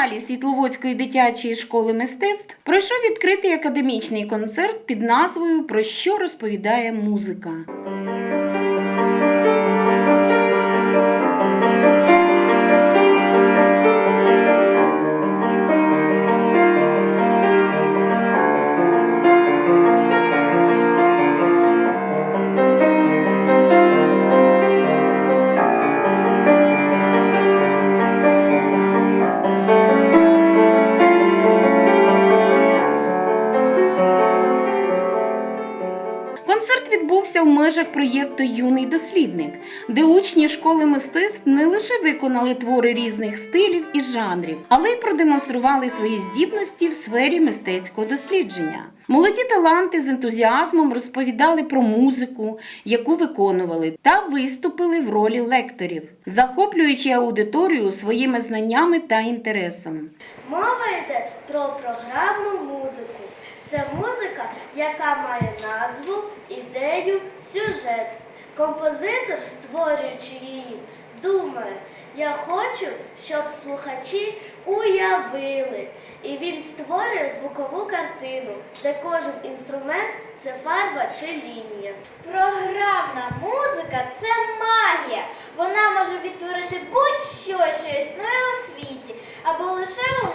залі Світловодської дитячої школи мистецтв пройшов відкритий академічний концерт під назвою Про що розповідає музика. Відбувся в межах проєкту Юний дослідник, де учні школи мистецтв не лише виконали твори різних стилів і жанрів, але й продемонстрували свої здібності в сфері мистецького дослідження. Молоді таланти з ентузіазмом розповідали про музику, яку виконували, та виступили в ролі лекторів, захоплюючи аудиторію своїми знаннями та інтересами. Мова йде про програмну музику. Це музика, яка має назву, ідею, сюжет. Композитор, створюючи її, думає, я хочу, щоб слухачі уявили. І він створює звукову картину, де кожен інструмент це фарба чи лінія. Програмна музика це магія. Вона може відтворити будь-що, що існує у світі, або лише у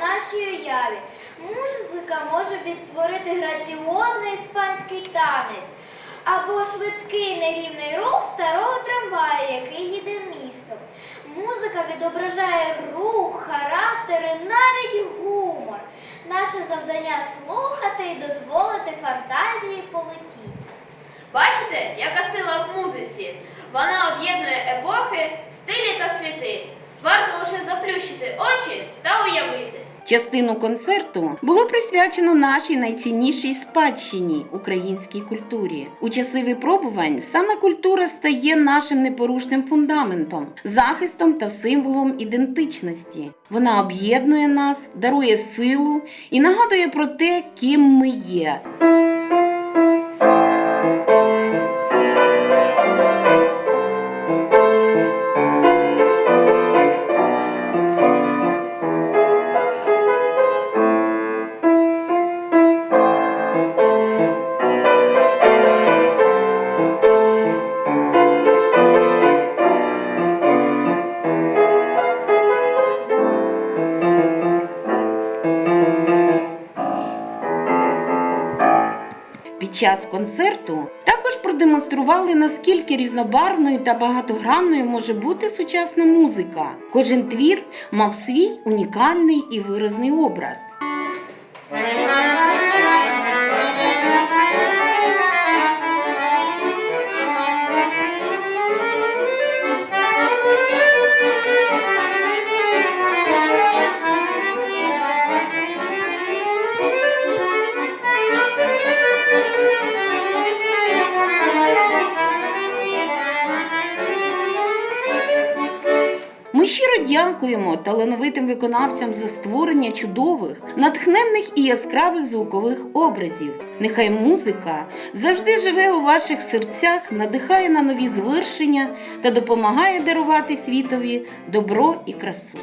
уяві. Музика може відтворити граціозний іспанський танець, або швидкий нерівний рух старого трамвая, який їде містом. Музика відображає рух, характер і навіть гумор. Наше завдання слухати і дозволити фантазії полетіти. Бачите, яка сила в музиці? Вона об'єднує епохи, стилі та світи. Варто лише заплющити очі та уявити. Частину концерту було присвячено нашій найціннішій спадщині українській культурі. У часи випробувань саме культура стає нашим непорушним фундаментом, захистом та символом ідентичності. Вона об'єднує нас, дарує силу і нагадує про те, ким ми є. Під час концерту також продемонстрували, наскільки різнобарвною та багатогранною може бути сучасна музика. Кожен твір мав свій унікальний і виразний образ. Ми щиро дякуємо талановитим виконавцям за створення чудових, натхненних і яскравих звукових образів. Нехай музика завжди живе у ваших серцях, надихає на нові звершення та допомагає дарувати світові добро і красу.